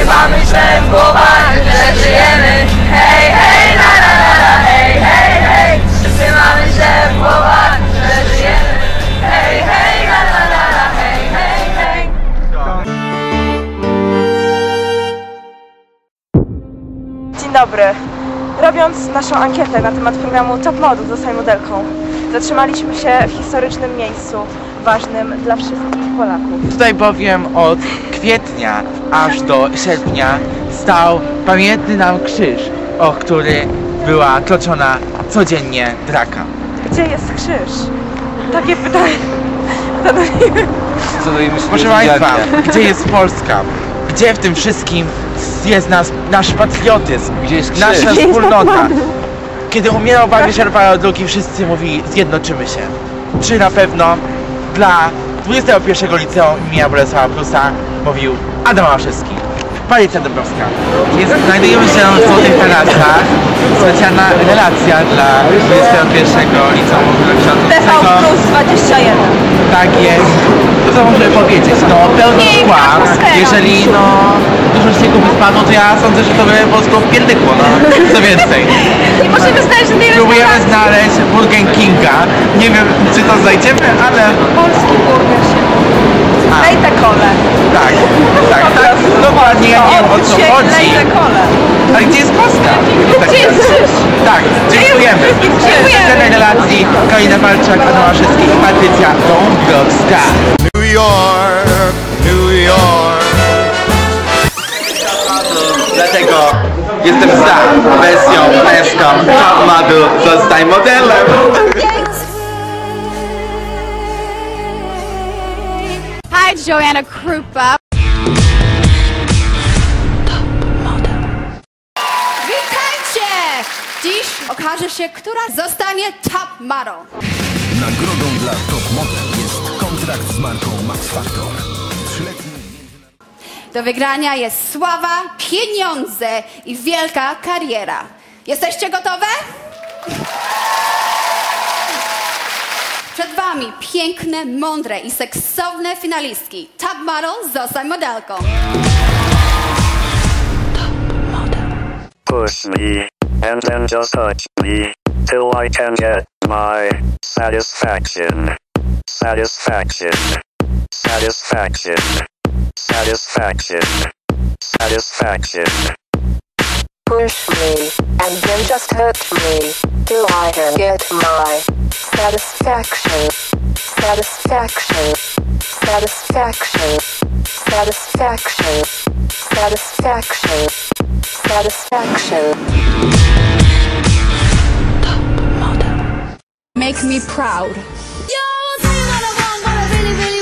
trzymamy sębowa, że żyjemy. Hej, hej, la la la la, hej, hej, Dzień dobry. Robiąc naszą ankietę na temat programu Top Model Zostań Modelką zatrzymaliśmy się w historycznym miejscu ważnym dla wszystkich Polaków. Tutaj bowiem od kwietnia aż do sierpnia stał pamiętny nam krzyż, o który była toczona codziennie draka. Gdzie jest krzyż? Takie pytanie. Zadajemy. Zadajemy sobie Proszę Państwa, gdzie jest Polska? Gdzie w tym wszystkim jest nas, nasz patriotyzm? Gdzie jest krzyż? Nasza Gdzie jest wspólnota? Pan? Kiedy umierał Wagner Sierpa II, wszyscy mówili, zjednoczymy się. Czy na pewno dla 21 Liceum imienia Bolesława Prusa mówił Adam Małaszewski. Palica Dąbrowska. Jest, znajdujemy się w Złotych Tarasach. Specjalna relacja dla 21 Liceum TV. Plus 21. Tak jest. To co możemy powiedzieć? No pełno atmosfera. Jeżeli no dużo śniegu wyspadło, to ja sądzę, że to by Polską pierdykło, no. Co więcej. Nie możemy znaleźć żadnej Próbujemy znaleźć Burger Kinga. Nie wiem, czy to znajdziemy, ale Polski burger się mówi. A. Lej te kole. tak, tak, tak. Dokładnie, ja nie wiem o co chodzi. Ale gdzie jest Polska? Gdzie jest krzyż? Tak, dziękujemy. Specjalnej relacji Karolina Walczak, Adam Maszewski i Patrycja Dąbrowska. New York, New York. Dlatego jestem za wersją męską Top Model Zostań modelem. Hi, Joanna Krupa. Witajcie! Dziś okaże się, która zostanie top model. Nagrodą dla Top Model jest kontrakt z marką Max Factor. Do wygrania jest sława, pieniądze i wielka kariera. Jesteście gotowe? Przed Wami piękne, mądre i seksowne finalistki. Top model, zostań modelką. Push me, and then just touch me, till I can get my satisfaction. Satisfaction. Satisfaction. Satisfaction. Satisfaction. Push me, and then just hurt me, till I can get my satisfaction, satisfaction, satisfaction, satisfaction, satisfaction, satisfaction. Top model. Make me proud. If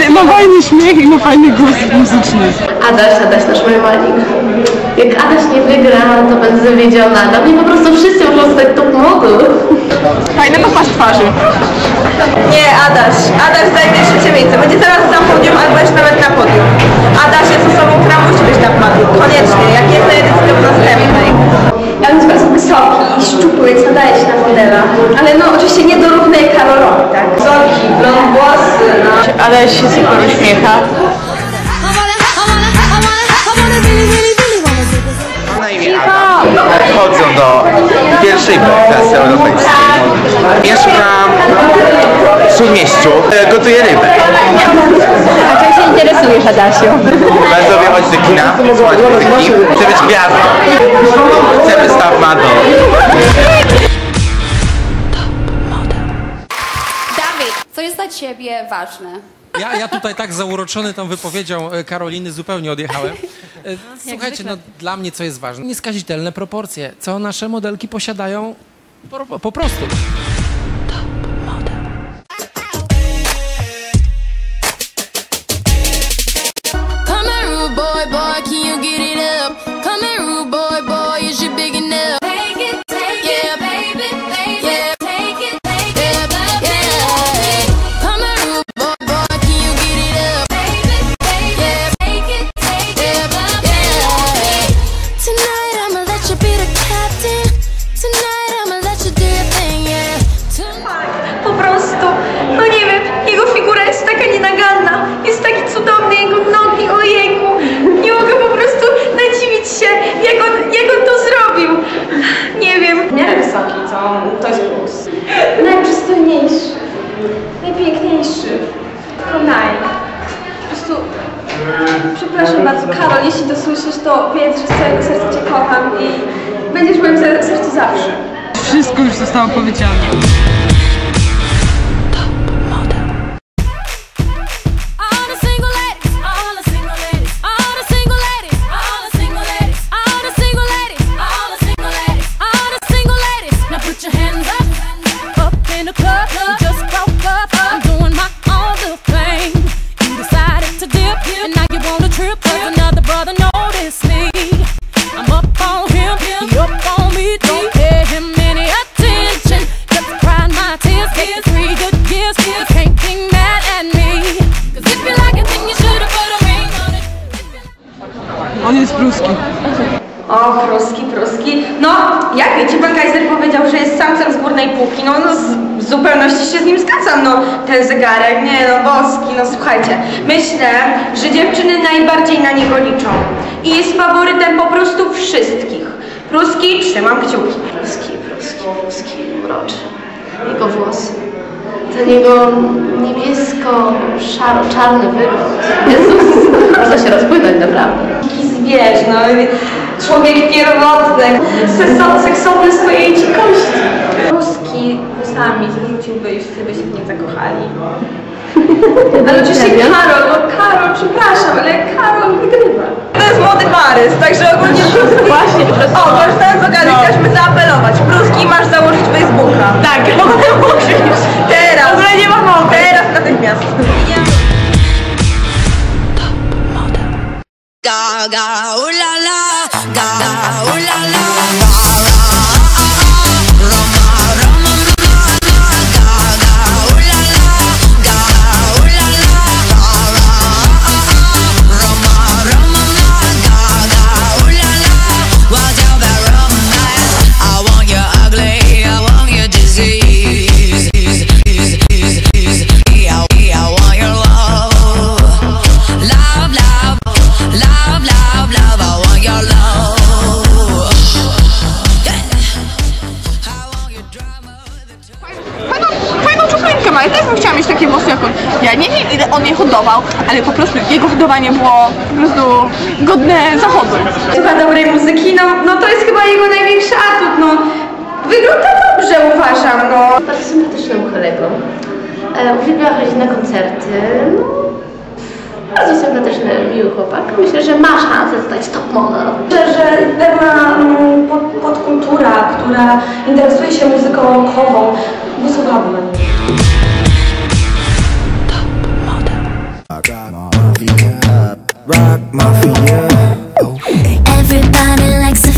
fajny, ma fajny śmiech i ma fajny głos muzyczny. Adaś, Adaś nasz Majmanik. Jak Adaś nie wygra, to będę zawiedziona. Dla mnie po prostu wszyscy muszą zostać top model. Fajny masz twarzy. Nie, Adaś. Adaś zajmie trzecie miejsce. Będzie teraz na do kina, słuchać muzyki. Chcę być gwiazdą. Chcę być top model. Dawid, co jest dla Ciebie ważne? Ja, ja tutaj tak zauroczony tą wypowiedzią e, Karoliny zupełnie odjechałem. E, Słuchajcie, no dla mnie co jest ważne? Nieskazitelne proporcje. Co nasze modelki posiadają po, po prostu. aqui to wiedz, że z całego serca Cię kocham i będziesz w moim ser- sercu zawsze. Wszystko już zostało powiedziane. No, no z, w zupełności się z nim zgadzam. No, ten zegarek, nie no, boski, no słuchajcie. Myślę, że dziewczyny najbardziej na niego liczą. I jest faworytem po prostu wszystkich. Pruski, trzymam kciuki. Pruski, pruski, pruski, mroczy. Jego włosy. Ten jego niebiesko-szaro-czarny wygląd. Jezus, naprawdę. Zwierz, no. Człowiek pierwotny, sekso- seksowny swojej dzikości. Pruski włosami zarzuciłby i wszyscy by się w nim zakochali. Ale oczywiście Karol, no Karol, przepraszam, ale Karol wygrywa. To jest młody Parys, także ogólnie Pruski... Właśnie, O, korzystając z okazji, chcieliśmy zaapelować. Pruski masz założyć Facebooka. Tak, musisz. Teraz. W ogóle nie ma mowy. Teraz natychmiast. Gaga, ooh la la, gaga, ooh la la, nie wiem ile on je hodował, ale po prostu jego hodowanie było po prostu godne zachodu. Słucha dobrej muzyki, no, no to jest chyba jego największy atut, no. Wygląda dobrze, uważam, no. Bardzo sympatycznym kolegą. E, uwielbia chodzić na koncerty. No, bardzo sympatyczny, miły chłopak. Myślę, że ma szansę zostać top model. Myślę, że pewna mm, pod, podkultura, która interesuje się muzyką rockową, głosowałaby Rock Mafia. Everybody likes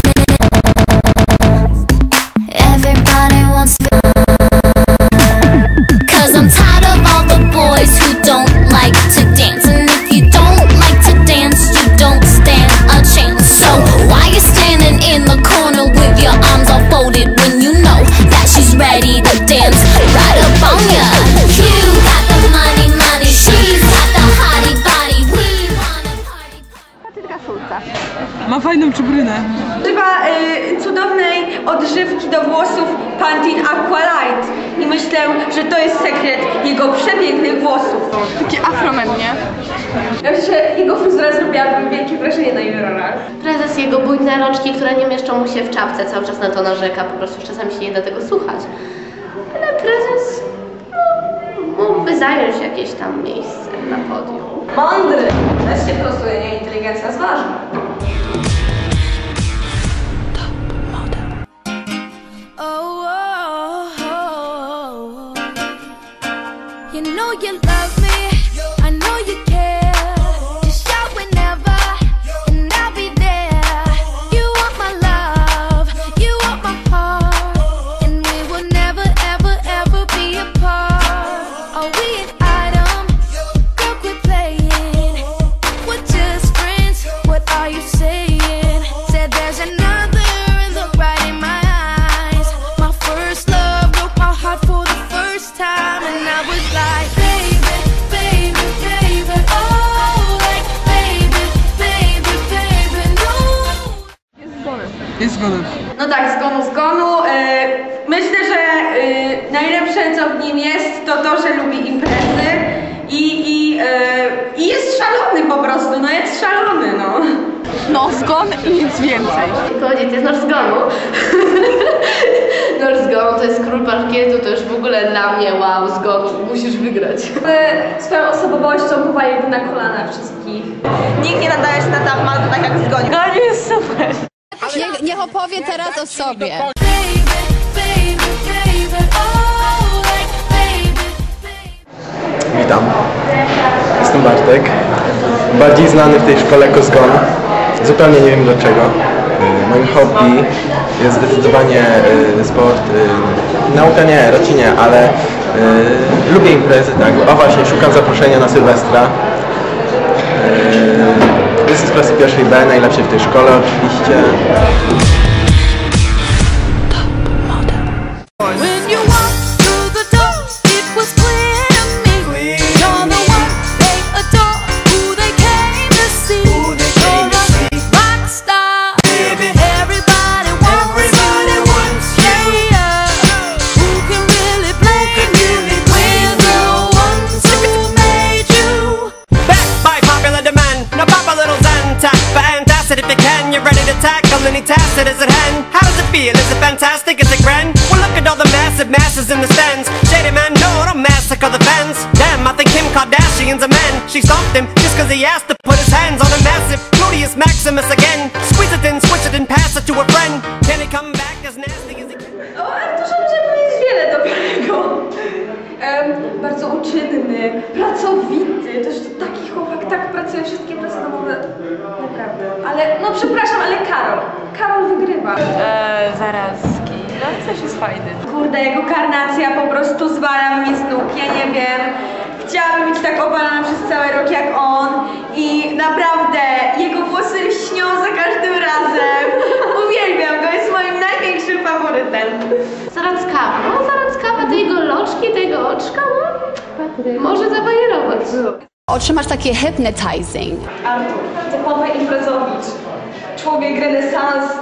jego przepięknych włosów. Takie afromen, nie? Ja myślę, że jego fryzura zrobiłaby wielkie wrażenie na jurorach. Prezes jego bujne rączki, które nie mieszczą mu się w czapce, cały czas na to narzeka, po prostu czasami się nie da tego słuchać. Ale prezes no, mógłby zająć jakieś tam miejsce na podium. Mądry! Też się prostuje, nie? Inteligencja jest know you love najlepsze co w nim jest to to, że lubi imprezy i, i, e, i jest szalony po prostu, no jest szalony no. No, zgon i nic więcej. Powiedzieć, jest nasz zgonu. nasz zgon to jest król parkietu, to już w ogóle dla mnie wow, zgon, musisz wygrać. Swoją osobowością powalił na kolana wszystkich. Nikt nie nadaje się na Tapman tak jak zgonił. No nie jest super. Nie, niech opowie teraz o sobie. Witam. Jestem Bartek. Bardziej znany w tej szkole jako. Zupełnie nie wiem dlaczego. Y, Moim hobby jest zdecydowanie y, sport. y, Nauka nie, raczej nie, ale lubię imprezy, tak. O właśnie, szukam zaproszenia na Sylwestra. Jestem z klasy pierwszej B, najlepszej w tej szkole oczywiście. Fantastic? Is it grand? Well, look at all the massive masses in the stands. Shady man, no, don't massacre the fans. Damn, I think Kim Kardashian's a man. She stomped him just cause he asked to put his hands on a massive Gluteus Maximus again. Squeeze it in, switch it and pass it to a friend. Can he come back as nasty as he can? O Arturze może powiedzieć wiele dobrego. Em, bardzo uczynny, pracowity, Ale, no przepraszam, ale Karol, Karol wygrywa. Eee, zarazki. No, coś jest fajny. Kurde, jego karnacja po prostu zwala mi z nóg, ja nie wiem. Chciałabym być tak opalana przez cały rok jak on i naprawdę jego włosy lśnią za każdym razem. Uwielbiam go, jest moim największym faworytem. Zaradzkawa, no zaradzkawa, te jego loczki, tego oczka, no, może zabajerować. Otrzymasz takie hypnotizing. Artur, typowy imprezowicz. Człowiek renesans.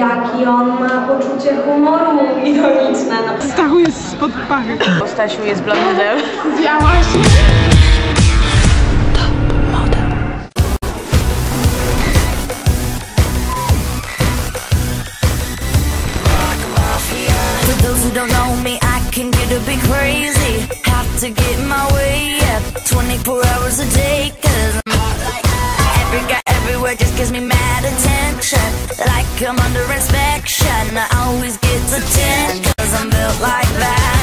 Na jaki on ma poczucie humoru ironiczne. No. Stachu jest spod pachy. Bo Stasiu jest blondynem. Ja właśnie. For those who don't know me, I can get a bit crazy. Have to get my way up 24 hours a day. Cause I'm hot like that. Every guy everywhere just gives me mad attention. Like I'm under inspection. I always get the 10 cause I'm built like that.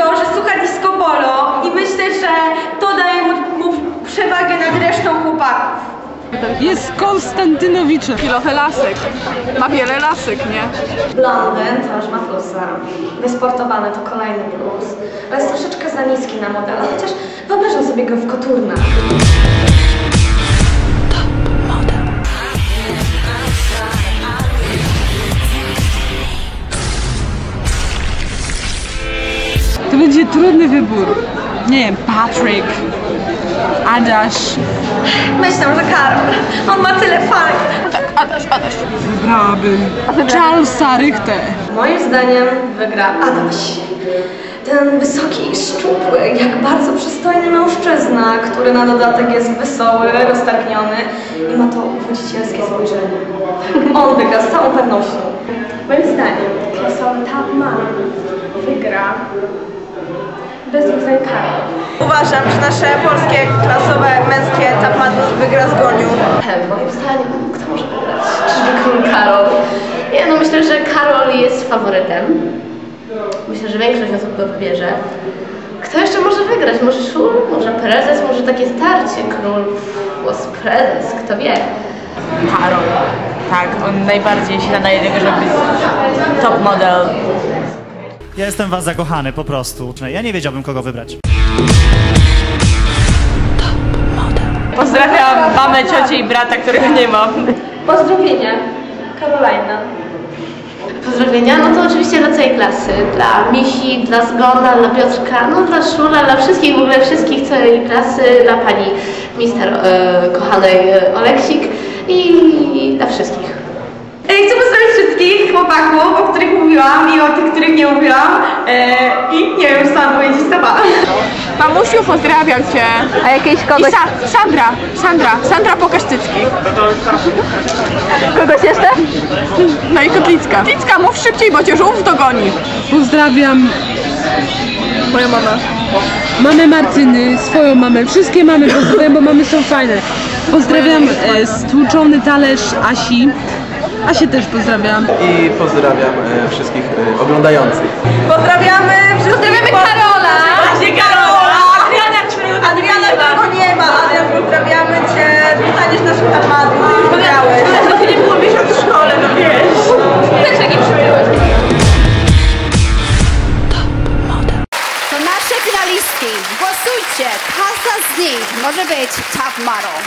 to, że słucha disco polo i myślę, że to daje mu, mu przewagę nad resztą chłopaków. Jest Konstantynowiczem. Trochę lasek. Ma wiele lasek, nie? Blondyn to już ma plusa. Wysportowany to kolejny plus. Ale jest troszeczkę za niski na modela, chociaż wyobrażam sobie go w koturnach. To będzie trudny wybór. Nie wiem, Patrick, Adaś. Myślę, że Karol. On ma tyle farb. Tak, Adaś, Adaś. Wybrałabym Charlesa Richtę. Moim zdaniem wygra Adaś. Ten wysoki i szczupły, jak bardzo przystojny mężczyzna, który na dodatek jest wesoły, roztargniony i ma to wodzicielskie spojrzenie. On wygra z całą pewnością. Moim zdaniem klasowy top man wygra bez Karol. Uważam, że nasze polskie klasowe męskie tapmadły wygra z Goniu. Moim zdaniem, kto może wygrać? Czyżby król Karol? Ja no myślę, że Karol jest faworytem. Myślę, że większość osób go wybierze. Kto jeszcze może wygrać? Może Szul? Może prezes? Może takie starcie król głos prezes? Kto wie? Karol. Tak, on najbardziej się nadaje do tego, żeby być top model. Ja jestem was zakochany, po prostu. Ja nie wiedziałbym, kogo wybrać. Pozdrawiam mamę, ciocię i brata, którego nie mam. Pozdrowienia. Karolina. Pozdrowienia? No to oczywiście dla całej klasy. Dla Misi, dla Zgona, dla Piotrka, no dla Szula, dla wszystkich, w ogóle wszystkich całej klasy, dla pani mister e, kochanej e, Oleksik i dla wszystkich. E, Chcę pozdrowić wszystkich chłopaków, o których mówiłam i o tych, których nie mówiłam. E, I nie wiem, co mam powiedzieć, to pa. Mamusiu, pozdrawiam cię. A jakieś kogoś... I Sa- Sandra, Sandra, Sandra pokaż cycki. Kogoś jeszcze? No i Kotlicka. Kotlicka, mów szybciej, bo cię żółw dogoni. Pozdrawiam Moja mama. mamę Martyny, swoją mamę, wszystkie mamy pozdrawiam, bo mamy są fajne. Pozdrawiam e, stłuczony talerz Asi. Asię też pozdrawiam. I pozdrawiam e, wszystkich e, oglądających. Pozdrawiamy wszystkich. Pozdrawiamy Karola. Właśnie Karola. Adriana, Adriana, którego nie ma. Adrian, pozdrawiamy cię. Dostaniesz. Ty już wygrałeś. Ale to nie było miesiąc w szkole, no wiesz. Też nie przybyłeś. To nasze finalistki. Głosujcie. Każda z nich może być top model.